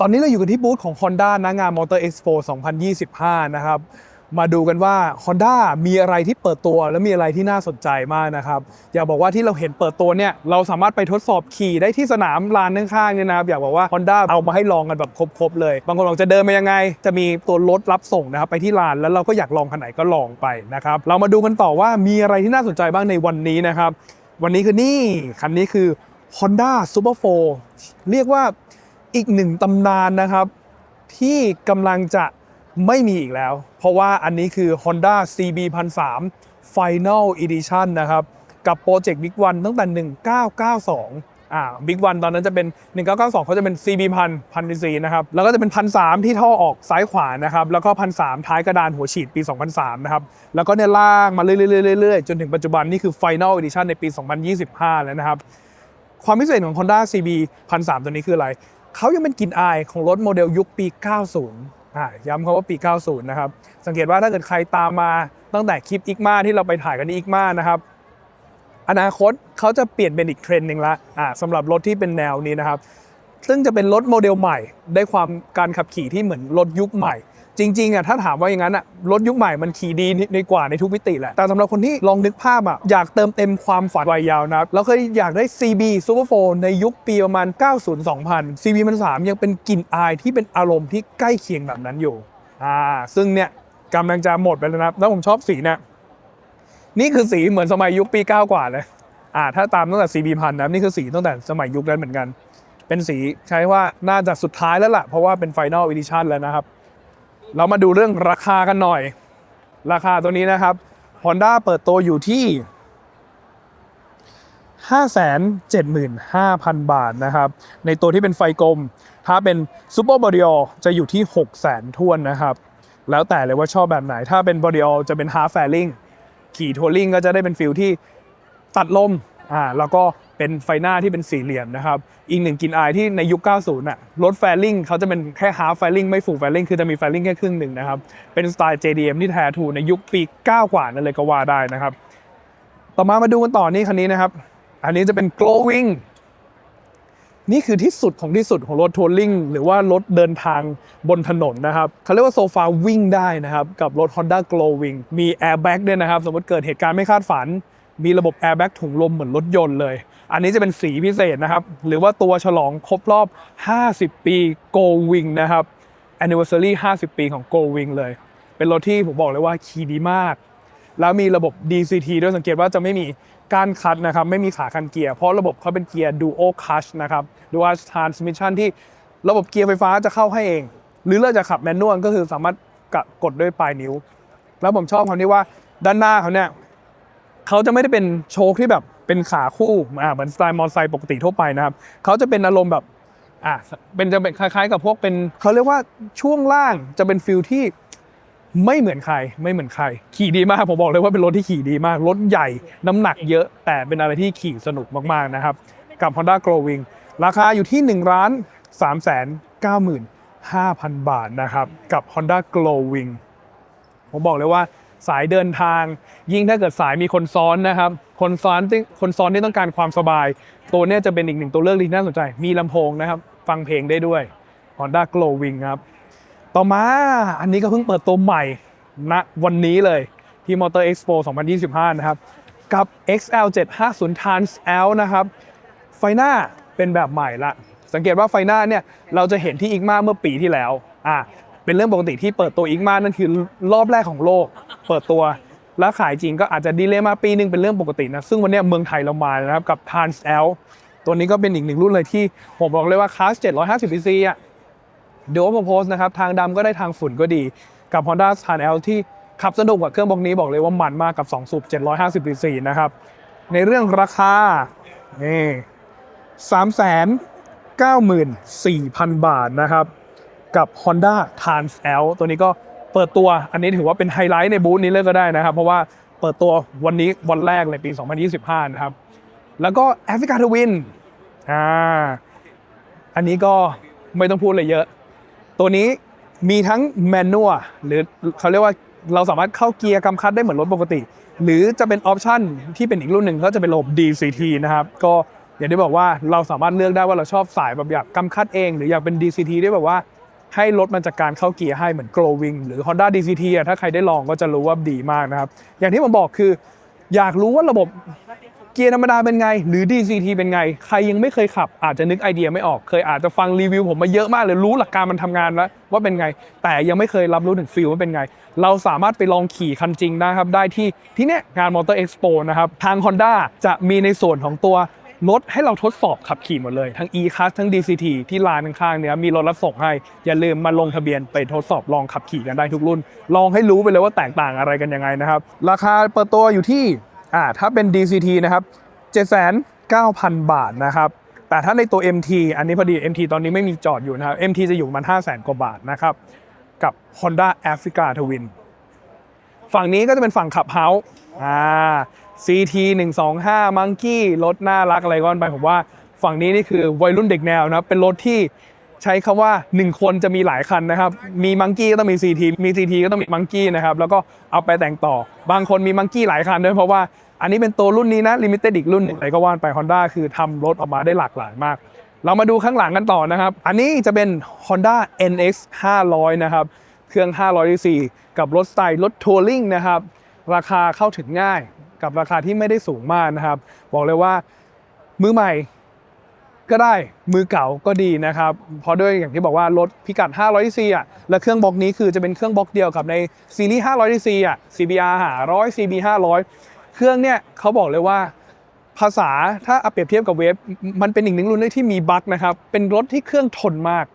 ตอนนี้เราอยู่กันที่บูธของ Honda นะงาน Motor Expo 2025 นะครับ มาดูกันว่า Honda มีอะไรที่เปิดตัวและมีอะไรที่น่าสนใจมากนะครับ อยากบอกว่าที่เราเห็นเปิดตัวเนี่ย เราสามารถไปทดสอบขี่ได้ที่สนามลานข้างๆเนี่ยนะครับอยากบอกว่า Honda เอามาให้ลองกันแบบครบๆเลย บางคนบอกจะเดินมายังไง จะมีตัวรถรับส่งนะครับไปที่ลานแล้วเราก็อยากลองคันไหนก็ลองไปนะครับเรามาดูกันต่อว่ามีอะไรที่น่าสนใจบ้างในวันนี้นะครับวันนี้คือนี่คันนี้คือ Honda Super 4 เรียกว่า อีกหนึ่งตำนานนะครับ ที่กำลังจะไม่มีอีกแล้ว เพราะว่าอันนี้คือ Honda CB 1003 Final Edition นะครับ กับโปรเจกต์ Big One ตั้งแต่ 1992 อ่า Big One ตอนนั้นจะเป็น 1992 เขาจะเป็น CB 1000 1นะครับ แล้วก็จะเป็น1003ที่ท่อออกซ้ายขวานะครับ แล้วก็1003ท้ายกระดานหัวฉีดปี 2003 นะครับ แล้วก็เนี่ยล่างมาเรื่อยๆๆๆ จนถึงปัจจุบันนี่คือ Final Edition ในปี 2025 แล้วนะครับ ความพิเศษของ Honda CB 1003ตัวนี้คืออะไร เขายังเป็นกลิ่นอายของรถโมเดลยุคปี 90อ่าย้ำคำว่าปี 90 นะครับ สังเกตว่าถ้าเกิดใครตามมาตั้งแต่คลิปอิกมาที่เราไปถ่ายกันที่อิกมานะครับอนาคตเขาจะเปลี่ยนเป็นอีกเทรนด์หนึ่งละอ่าสำหรับรถที่เป็นแนวนี้นะครับ ซึ่งจะเป็นรถโมเดลใหม่ ได้ความการขับขี่ที่เหมือนรถยุคใหม่ จริงๆอะถ้าถามว่าอย่างนั้นอะรถยุคใหม่มันขี่ดีในกว่าในทุกมิติแหละแต่สำหรับคนที่ลองนึกภาพอะอยากเติมเต็มความฝันวัยยาวนะครับแล้วเคยอยากได้ CB Super 4ในยุคปีประมาณ 90-2000 CB มัน3ยังเป็นกลิ่นอายที่เป็นอารมณ์ที่ใกล้เคียงแบบนั้นอยู่อ่าซึ่งเนี่ยกำลังจะหมดไปแล้วนะแล้วผมชอบสีเนี่ยนี่คือสีเหมือนสมัยยุคปี 9 กว่าเลยอ่าถ้าตามตั้งแต่ CB พันนะนี่คือสีตั้งแต่สมัยยุคนั้นเหมือนกัน เป็นสีใช้ว่าน่าจะสุดท้ายแล้วล่ะเพราะว่าเป็น Final Edition แล้วนะครับ เรามาดูเรื่องราคากันหน่อย ราคาตัวนี้นะครับ Honda เปิดตัวอยู่ที่ 575,000 บาทนะครับ ในตัวที่เป็นไฟกลม ถ้าเป็น Super b o d y o จะอยู่ที่ 600,000ทวนนะครับ แล้วแต่เลยว่าชอบแบบไหน ถ้าเป็น b o d y o จะเป็น Half Fairing ขี่ทัวริงก็จะได้เป็นฟิลที่ตัดลมอ่าแล้วก็ เป็นไฟหน้าที่เป็นสี่เหลี่ยมนะครับ อีกหนึ่งกินอายที่ในยุค 90น่ะรถแฟลิงเขาจะเป็นแค่ half fairing ไม่ full fairing คือจะมี fairing แค่ครึ่งหนึ่งนะครับ เป็นสไตล์ JDM ที่แท้ถูในยุคปี 9 กว่านั่นเลยก็ว่าได้นะครับ ต่อมามาดูกันต่อนี่คันนี้นะครับ อันนี้จะเป็น glowing นี่คือที่สุดของที่สุดของรถทัวริงหรือว่ารถเดินทางบนถนนนะครับเขาเรียกว่าโซฟาวิ่งได้นะครับ กับรถ Honda Glowing มี airbag ด้วยนะครับ สมมติเกิดเหตุการณ์ไม่คาดฝัน มีระบบ airbag ถุงลมเหมือนรถยนต์เลย อันนี้จะเป็นสีพิเศษนะครับ หรือว่าตัวฉลองครบรอบ 50 ปี Go-Wing นะครับ anniversary 50 ปีของ Go-Wing เลย เป็นรถที่ผมบอกเลยว่าขี่ดีมาก แล้วมีระบบ DCT ด้วยสังเกตว่าจะไม่มีก้านคัดนะครับ ไม่มีขาคันเกียร์ เพราะระบบเขาเป็นเกียร์ Duo Clutch นะครับ Dual Transmission ที่ระบบเกียร์ไฟฟ้าจะเข้าให้เอง หรือเราจะขับแมนนวลก็คือสามารถกกดด้วยปลายนิ้ว แล้วผมชอบคำที่ว่าด้านหน้าเขาเนี่ยเขาจะไม่ได้เป็นโชคที่แบบ เป็นขาคู่อ่าเหมือนสไตล์มอเตอร์ไซค์ปกติทั่วไปนะครับเขาจะเป็นอารมณ์แบบอ่าเป็นจะเป็นคล้ายๆ กับพวกเป็นเขาเรียกว่าช่วงล่างจะเป็นฟิลที่ไม่เหมือนใครไม่เหมือนใคร ขี่ดีมากผมบอกเลยว่าเป็นรถที่ขี่ดีมาก รถใหญ่น้ำหนักเยอะ แต่เป็นอะไรที่ขี่สนุกมากๆนะครับ กับ Honda Glowing ราคาอยู่ที่1ล้าน3แสน95,000 บาทนะครับ กับ Honda Glowing ผมบอกเลยว่า สายเดินทาง ยิ่งถ้าเกิดสายมีคนซ้อนนะครับ คนซ้อนที่คนซ้อนที่ต้องการความสบาย ตัวนี้จะเป็นอีกหนึ่งตัวเลือกที่น่าสนใจ มีลำโพงนะครับ ฟังเพลงได้ด้วย Honda Glowing ครับ ต่อมาอันนี้ก็เพิ่งเปิดตัวใหม่ณวันนี้เลยที่ Motor Expo 2025 นะครับ กับ XL750 Trans L นะครับ ไฟหน้าเป็นแบบใหม่ละ สังเกตว่าไฟหน้าเนี่ยเราจะเห็นที่อีกมาเมื่อปีที่แล้วอ่า เป็นเรื่องปกติที่เปิดตัวอีกมานั่นคือรอบแรกของโลก เปิดตัวแล้วขายจริงก็อาจจะดีเลย์มาปีนึงเป็นเรื่องปกตินะซึ่งวันนี้เมืองไทยเรามานะครับกับ Trans L ตัวนี้ก็เป็นอีกหนึ่งรุ่นเลยที่ผมบอกเลยว่าคลาส750 cc อะเดี๋ยวผมโพสนะครับทางดำก็ได้ทางฝุ่นก็ดีกับ Honda s t a r L ที่ขับสนุกกับเครื่องบอกนี้บอกเลยว่ามันมากกับ 2 สูบ 750 cc นะครับในเรื่องราคานี่394,000บาทนะครับ กับ Honda Trans L ตัวนี้ก็เปิดตัวอันนี้ถือว่าเป็นไฮไลท์ในบูธนี้เลยก็ได้นะครับ เพราะว่าเปิดตัววันนี้วันแรกเลยปี 2025 นะครับ แล้วก็ Africa Twin อ่าอันนี้ก็ไม่ต้องพูดเลยเยอะ ตัวนี้มีทั้งแมนนวลหรือเขาเรียกว่าเราสามารถเข้าเกียร์กำคัดได้เหมือนรถปกติ หรือจะเป็นออปชันที่เป็นอีกรุ่นหนึ่งก็จะเป็นระบบ DCT นะครับ ก็อย่างที่บอกว่าเราสามารถเลือกได้ว่าเราชอบสายแบบอยากกำคัดเอง หรืออยากเป็น DCT ที่แบบว่า ให้รถมันจัดการเข้าเกียร์ให้เหมือน Glowing หรือ Honda DCT อะถ้าใครได้ลองก็จะรู้ว่าดีมากนะครับ อย่างที่ผมบอกคือ อยากรู้ว่าระบบเกียร์ธรรมดาเป็นไง หรือ DCT เป็นไง ใครยังไม่เคยขับ อาจจะนึกไอเดียไม่ออก เคยอาจจะฟังรีวิวผมมาเยอะมากเลยรู้หลักการมันทำงานแล้วว่าเป็นไง แต่ยังไม่เคยรับรู้ถึงฟีลว่าเป็นไง เราสามารถไปลองขี่คันจริงนะครับ ได้ที่ที่เนี้ยงาน Motor Expo นะครับ ทาง Honda จะมีในส่วนของตัว รถให้เราทดสอบขับขี่หมดเลย ทั้ง e-class ทั้ง DCT ที่ลานข้างๆเนี่ยมีรถรับส่งให้ อย่าลืมมาลงทะเบียนไปทดสอบลองขับขี่กันได้ทุกรุ่น ลองให้รู้ไปเลยว่าแตกต่างอะไรกันยังไงนะครับ ราคาเปิดตัวอยู่ที่อ่าถ้าเป็น DCT นะครับ79,000 บาทนะครับแต่ถ้าในตัว MT อันนี้พอดี MT ตอนนี้ไม่มีจอดอยู่นะครับ MT จะอยู่ประมัน500,000 กว่าบาทนะครับกับ Honda Africa Twin ฝั่งนี้ก็จะเป็นฝั่งขับเฮาส์อ่า CT 125 Monkey รถน่ารักอะไรก็ไปผมว่าฝั่งนี้นี่คือวัยรุ่นเด็กแนวนะครับเป็นรถที่ใช้คำว่า 1 คนจะมีหลายคันนะครับ มีมังกี้ก็ต้องมี CT มี CT ก็ต้องมีมังกี้นะครับ แล้วก็เอาไปแต่งต่อ บางคนมีมังกี้หลายคันด้วยเพราะว่าอันนี้เป็นตัวรุ่นนี้นะลิมิเต็ดอีกรุ่นหนึ่งอะไรก็ว่านไป Honda คือทำรถออกมาได้หลากหลายมาก เรามาดูข้างหลังกันต่อนะครับ อันนี้จะเป็น Honda NX 500 นะครับ เครื่อง 500 cc กับรถสไตล์รถทัวริงนะครับ ราคาเข้าถึงง่าย กับราคาที่ไม่ได้สูงมากนะครับ บอกเลยว่ามือใหม่ก็ได้มือเก่าก็ดีนะครับ เพราะด้วยอย่างที่บอกว่ารถพิกัด 500 cc อะและเครื่องบล็อกนี้คือจะเป็นเครื่องบล็อกเดียวกับในซีรีส์ 500 cc อะ CBR 500 CB 500 เครื่องเนี่ยเขาบอกเลยว่าภาษาถ้าเอาเปรียบเทียบกับเวฟมันเป็นอีกหนึ่งรุ่นที่มีบั๊กนะครับ เป็นรถที่เครื่องทนมาก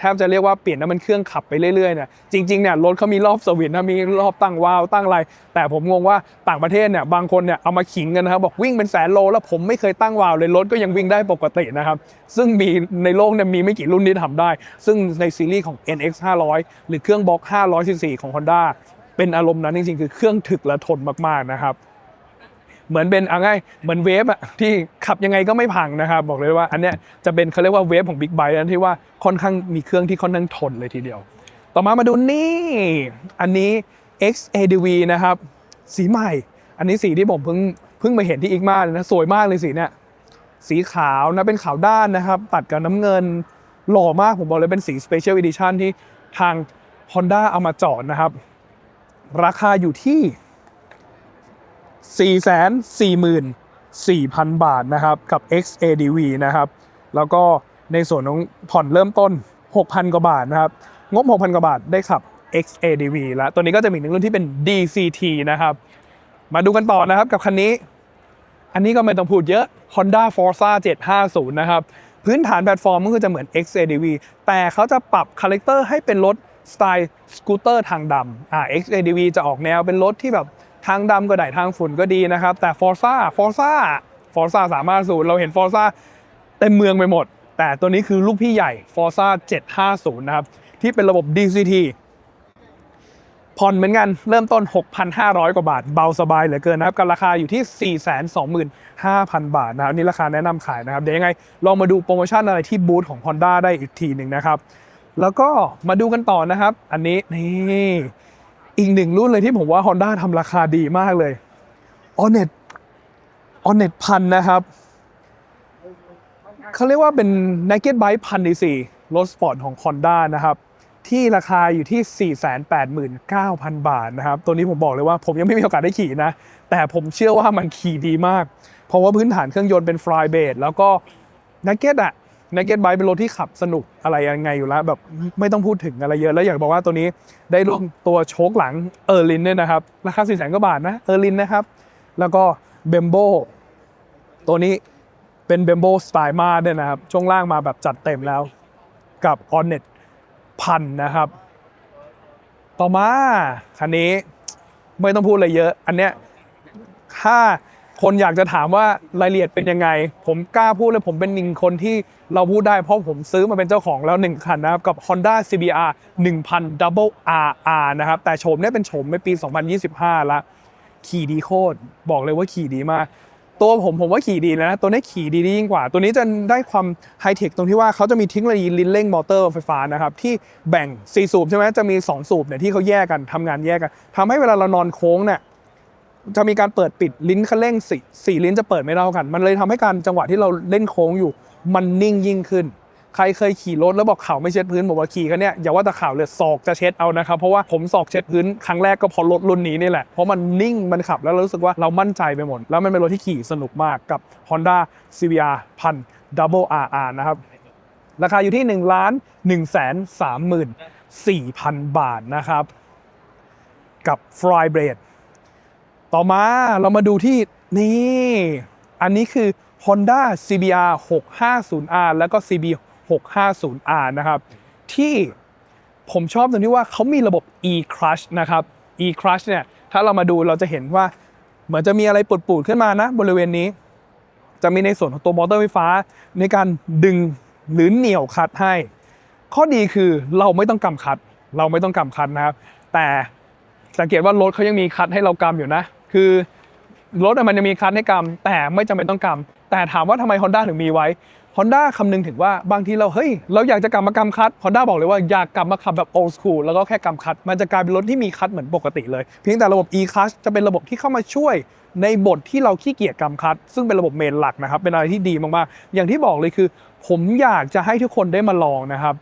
แทบจะเรียกว่าเปลี่ยนน้ำมันเครื่องขับไปเรื่อยๆเนี่ยจริงๆเนี่ยรถเขามีรอบสวิตช์นะมีรอบตั้งวาล์วตั้งอะไร แต่ผมงงว่าต่างประเทศเนี่ยบางคนเนี่ยเอามาขิงกันนะครับบอกวิ่งเป็นแสนโล แล้วผมไม่เคยตั้งวาล์วเลยรถก็ยังวิ่งได้ปกตินะครับซึ่งมีในโลกเนี่ยมีไม่กี่รุ่นที่ทำได้ ซึ่งในซีรีส์ของ NX 500 หรือเครื่องบล็อก500 cc ของ Honda เป็นอารมณ์นั้นจริงๆ คือเครื่องถึกและทนมากๆนะครับ เหมือนเป็นเอาง่ายเหมือนเวฟอะที่ขับยังไงก็ไม่พังนะครับบอกเลยว่าอันเนี้ยจะเป็นเขาเรียกว่าเวฟของบิ๊กไบค์นะที่ว่าค่อนข้างมีเครื่องที่ค่อนข้างทนเลยทีเดียว ต่อมามาดูนี่อันนี้ XADV นะครับสีใหม่ อันนี้สีที่ผมเพิ่งเพิ่งมาเห็นที่อีกมาเลยนะสวยมากเลยสีเนี่ยสีขาวนะเป็นขาวด้านนะครับ ตัดกับน้ำเงินหล่อมากผมบอกเลยเป็นสี Special Edition ที่ทาง Honda เอามาจอดนะครับ ราคาอยู่ที่ 444,000 บาทนะครับกับ XADV นะครับ แล้วก็ในส่วนของผ่อนเริ่มต้น 6,000 กว่าบาทนะครับ งบ 6,000 กว่าบาทได้ขับ XADV แล้วตัวนี้ก็จะมีหนึ่งรุ่นที่เป็น DCT นะครับ มาดูกันต่อนะครับกับคันนี้ อันนี้ก็ไม่ต้องพูดเยอะ Honda Forza 750 นะครับ พื้นฐานแพลตฟอร์มก็คือจะเหมือน XADV แต่เขาจะปรับคาแรคเตอร์ให้เป็นรถสไตล์สกูตเตอร์ทางดำอ่า XADV จะออกแนวเป็นรถที่แบบ ทางดำก็ได้ทางฝุ่นก็ดีนะครับ แต่ Forza Forza Forza สามารถสูตรเราเห็น Forza เต็มเมืองไปหมด แต่ตัวนี้คือลูกพี่ใหญ่ Forza 750 นะครับ ที่เป็นระบบ DCT ผ่อนเหมือนกันเริ่มต้น 6,500 กว่าบาท เบาสบายเหลือเกินนะครับกับราคาอยู่ที่ 425,000 บาทนะครับนี่ราคาแนะนำขายนะครับ เดี๋ยวยังไง ลองมาดูโปรโมชั่นอะไรที่บูธของ Honda ได้อีกทีหนึ่งนะครับ แล้วก็มาดูกันต่อนะครับ อันนี้นี่ อีกหนึ่งรุ่นเลยที่ผมว่า Honda ทำราคาดีมากเลย o n e t o n e t พันนะครับเขาเรียกว่าเป็น Naked Bike พันดีสี่รถสปอร์ตของ Honda นะครับ ที่ราคาอยู่ที่ 489,000 บาทนะครับ ตัวนี้ผมบอกเลยว่าผมยังไม่มีโอกาสได้ขี่นะ แต่ผมเชื่อว่ามันขี่ดีมาก เพราะว่าพื้นฐานเครื่องยนต์เป็น Fly b a s e แล้วก็ Naked อะ Naked Bike เป็นรถที่ขับสนุกอะไรยังไงอยู่แล้วแบบไม่ต้องพูดถึงอะไรเยอะแล้วอยากบอกว่าตัวนี้ได้ร่วมตัวโชคหลังเออร์ลินด้วยนะครับ ราคา4 0 0 0 0 0กว่าบาทนะเออร์ลินนะครับ แล้วก็เบมโบตัวนี้เป็นเบมโบสไตล์มาด้วยนะครับ ช่วงล่างมาแบบจัดเต็มแล้วกับ o n n e t พันนะครับ ต่อมาคันนี้ไม่ต้องพูดอะไรเยอะ อันเนี้ยถ้า คนอยากจะถามว่ารายละเอียดเป็นยังไง ผมกล้าพูดเลยผมเป็นหนึ่งคนที่เราพูดได้เพราะผมซื้อมาเป็นเจ้าของแล้ว 1 คันนะครับ กับ Honda CBR 1000 Double RR นะครับ แต่โฉมเนี่ยเป็นโฉมในปี 2025 ละ ขี่ดีโคตร บอกเลยว่าขี่ดีมาก ตัวผมผมว่าขี่ดีนะ ตัวนี้ขี่ดียิ่งกว่า ตัวนี้จะได้ความไฮเทคตรงที่ว่าเขาจะมีเทคโนโลยีลิ้นเร่งมอเตอร์ไฟฟ้านะครับ ที่แบ่ง 4 สูบใช่ไหมจะมี 2 สูบเนี่ยที่เขาแยกกันทำงานแยกกันทำให้เวลาเรานอนโค้งเนี่ย จะมีการเปิดปิดลิ้นคันเร่งสี่สี่ลิ้นจะเปิดไม่เท่ากัน มันเลยทำให้การจังหวะที่เราเล่นโค้งอยู่ มันนิ่งยิ่งขึ้น ใครเคยขี่รถแล้วบอกเข่าไม่เช็ดพื้นบอกว่าขี่กันเนี่ยอย่าว่าแต่เข่าเลยศอกจะเช็ดเอานะครับเพราะว่าผมศอกเช็ดพื้นครั้งแรกก็พอรถรุ่นนี้นี่แหละเพราะมันนิ่งมันขับแล้วเรารู้สึกว่าเรามั่นใจไปหมดแล้วมันเป็นรถที่ขี่สนุกมากกับ Honda CBR พัน Double RR นะครับราคาอยู่ที่1ล้าน1แสน3 4,000 บาทนะครับ กับ f r y b l a d e ต่อมาเรามาดูที่นี่ อันนี้คือ Honda CBR 650R แล้วก็ CB 650R นะครับ ที่ผมชอบตรงที่ว่าเขามีระบบ e-crush นะครับ e-crush เนี่ย ถ้าเรามาดูเราจะเห็นว่า เหมือนจะมีอะไรปูดๆขึ้นมานะ บริเวณนี้ จะมีในส่วนของตัวมอเตอร์ไฟฟ้า ในการดึงหรือเหนี่ยวคัดให้ ข้อดีคือเราไม่ต้องกำคัด เราไม่ต้องกำคัดนะครับ แต่สังเกตว่ารถเขายังมีคัดให้เรากำอยู่นะ คือรถมันจะมีคัดให้กำแต่ไม่จำเป็นต้องกำแต่ถามว่าทำไม Honda ถึงมีไว้ Honda คำนึงถึงว่าบางทีเราเฮ้ยเราอยากจะกลับมากำคัด Honda บอกเลยว่าอยากกลับมาขับแบบ old school แล้วก็แค่กำคัด มันจะกลายเป็นรถที่มีคัดเหมือนปกติเลย เพียงแต่ระบบ e-clutch จะเป็นระบบที่เข้ามาช่วยในบทที่เราขี้เกียจกำคัด ซึ่งเป็นระบบเมนหลักนะครับ เป็นอะไรที่ดีมากๆ อย่างที่บอกเลยคือ ผมอยากจะให้ทุกคนได้มาลองนะครับ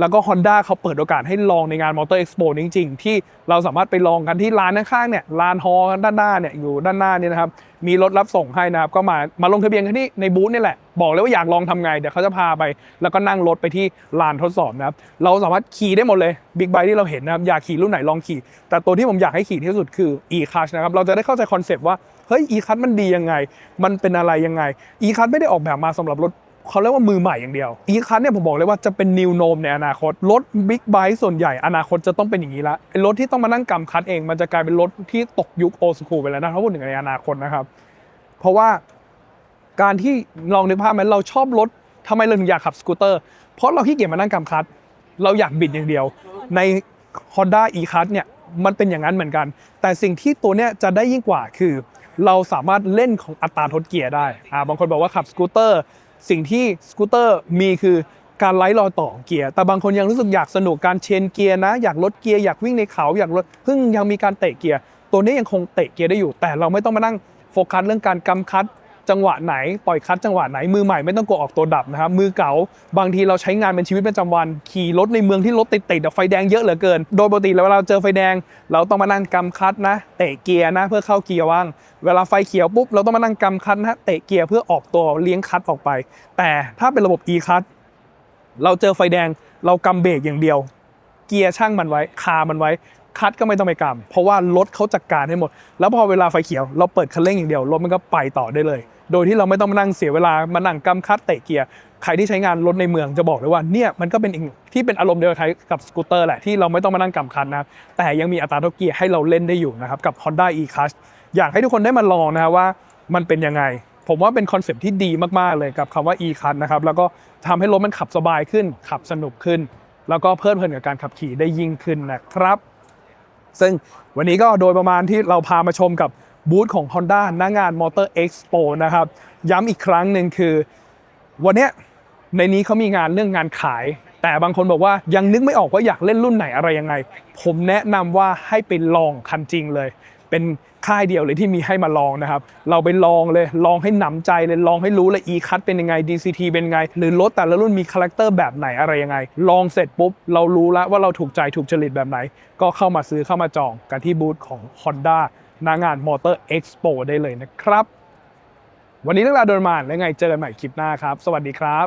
แล้วก็ Honda เขาเปิดโอกาสให้ลองในงาน Motor Expo จริง ๆ ที่เราสามารถไปลองกันที่ร้านข้างๆเนี่ยลานฮอล์ด้านหน้าเนี่ยอยู่ด้านหน้านี่นะครับ มีรถรับส่งให้นะครับ ก็มามาลงทะเบียนกันที่ในบูธนี่แหละ บอกเลยว่าอยากลองทำไง เดี๋ยวเขาจะพาไป แล้วก็นั่งรถไปที่ลานทดสอบนะครับ เราสามารถขี่ได้หมดเลยบิ๊กไบค์ที่เราเห็นนะครับ อยากขี่รุ่นไหนลองขี่ แต่ตัวที่ผมอยากให้ขี่ที่สุดคือ e-clutch นะครับ เราจะได้เข้าใจคอนเซปต์ว่า เฮ้ย e-clutch มันดียังไง มันเป็นอะไรยังไง e-clutch ไม่ได้ออกแบบมาสำหรับรถ เขาเรียกว่ามือใหม่อย่างเดียว อีคันเนี่ยผมบอกเลยว่าจะเป็น new norm ในอนาคต รถบิ๊กไบค์ส่วนใหญ่อนาคตจะต้องเป็นอย่างนี้ละรถที่ต้องมานั่งกำคัดเองมันจะกลายเป็นรถที่ตกยุคโอสคูไปแล้วนะถ้าพูดถึงในอนาคตนะครับ เพราะว่าการที่ลองนึกภาพไหมเราชอบรถทำไมเราถึงอยากขับสกูตเตอร์ เพราะเราขี้เกียจมานั่งกำคัดเราอยากบิดอย่างเดียว ใน Honda e c u t เนี่ยมันเป็นอย่างนั้นเหมือนกัน แต่สิ่งที่ตัวเนี้ยจะได้ยิ่งกว่าคือ เราสามารถเล่นของอัตราทดเกียร์ได้อ่าบางคนบอกว่าขับสกูตเตอร์ สิ่งที่สกูตเตอร์มีคือการไล่รอต่อเกียร์ แต่บางคนยังรู้สึกอยากสนุกการเชนเกียร์นะ อยากลดเกียร์ อยากวิ่งในเขา อยากลดเพิ่งยังมีการเตะเกียร์ ตัวนี้ยังคงเตะเกียร์ได้อยู่ แต่เราไม่ต้องมานั่งโฟกัสเรื่องการกำคัด จังหวะไหนปล่อยคัดจังหวะไหนมือใหม่ไม่ต้องกลัวออกตัวดับนะครับมือเก่าบางทีเราใช้งานเป็นชีวิตประจำวันขี่รถในเมืองที่รถติดติดๆไฟแดงเยอะเหลือเกิน โดยปกติแล้วเวลาเราเจอไฟแดง เราต้องมานั่งกำคัดนะ เตะเกียร์นะเพื่อเข้าเกียร์ว่าง เวลาไฟเขียวปุ๊บเราต้องมานั่งกำคัดนะเตะเกียร์เพื่อออกตัวเลี้ยงคัดออกไป แต่ถ้าเป็นระบบ e คัดเราเจอไฟแดงเรากำเบรกอย่างเดียว เกียร์ช่างมันไว้คามันไว้คัดก็ไม่ต้องไปกำเพราะว่ารถเขาจัดการให้หมด แล้วพอเวลาไฟเขียวเราเปิดคันเร่งอย่างเดียวรถมันก็ไปต่อได้เลย โดยที่เราไม่ต้องมานั่งเสียเวลามานั่งกำคัดเตะเกียร์ใครที่ใช้งานรถในเมืองจะบอกเลยว่าเนี่ยมันก็เป็นอีกที่เป็นอารมณ์เดียวกับกับสกูตเตอร์แหละที่เราไม่ต้องมานั่งกำคัดนะครับแต่ยังมีอัตราทดเกียร์ให้เราเล่นได้อยู่นะครับกับ Honda e-Clutch อยากให้ทุกคนได้มาลองนะครับว่ามันเป็นยังไงผมว่าเป็นคอนเซปต์ที่ดีมาก ๆ เลยกับคำว่า e-Clutch นะครับ แล้วก็ทำให้รถมันขับสบายขึ้น ขับสนุกขึ้น แล้วก็เพลิดเพลินกับการขับขี่ได้ยิ่งขึ้นนะครับ ซึ่งวันนี้ก็โดยประมาณที่เราพามาชมกับ บูธของ Honda หน้างาน Motor Expo นะครับ ย้ำอีกครั้งหนึ่งคือ วันนี้ในนี้เขามีงานเรื่องงานขาย แต่บางคนบอกว่ายังนึกไม่ออกว่าอยากเล่นรุ่นไหนอะไรยังไง ผมแนะนำว่าให้ไปลองคันจริงเลย เป็นค่ายเดียวเลยที่มีให้มาลองนะครับ เราไปลองเลยลองให้หนำใจเลยลองให้รู้เลย e cut เป็นยังไง DCT เป็นยังไง หรือรถแต่ละรุ่นมีคาแรคเตอร์แบบไหนอะไรยังไง ลองเสร็จปุ๊บ เรารู้แล้วว่าเราถูกใจถูกจริตแบบไหน ก็เข้ามาซื้อเข้ามาจองกันที่บูธของ Honda หน้างาน Motor Expo ได้เลยนะครับ วันนี้เรื่องราวโดนมานแล้วไงเจอกันใหม่คลิปหน้าครับ สวัสดีครับ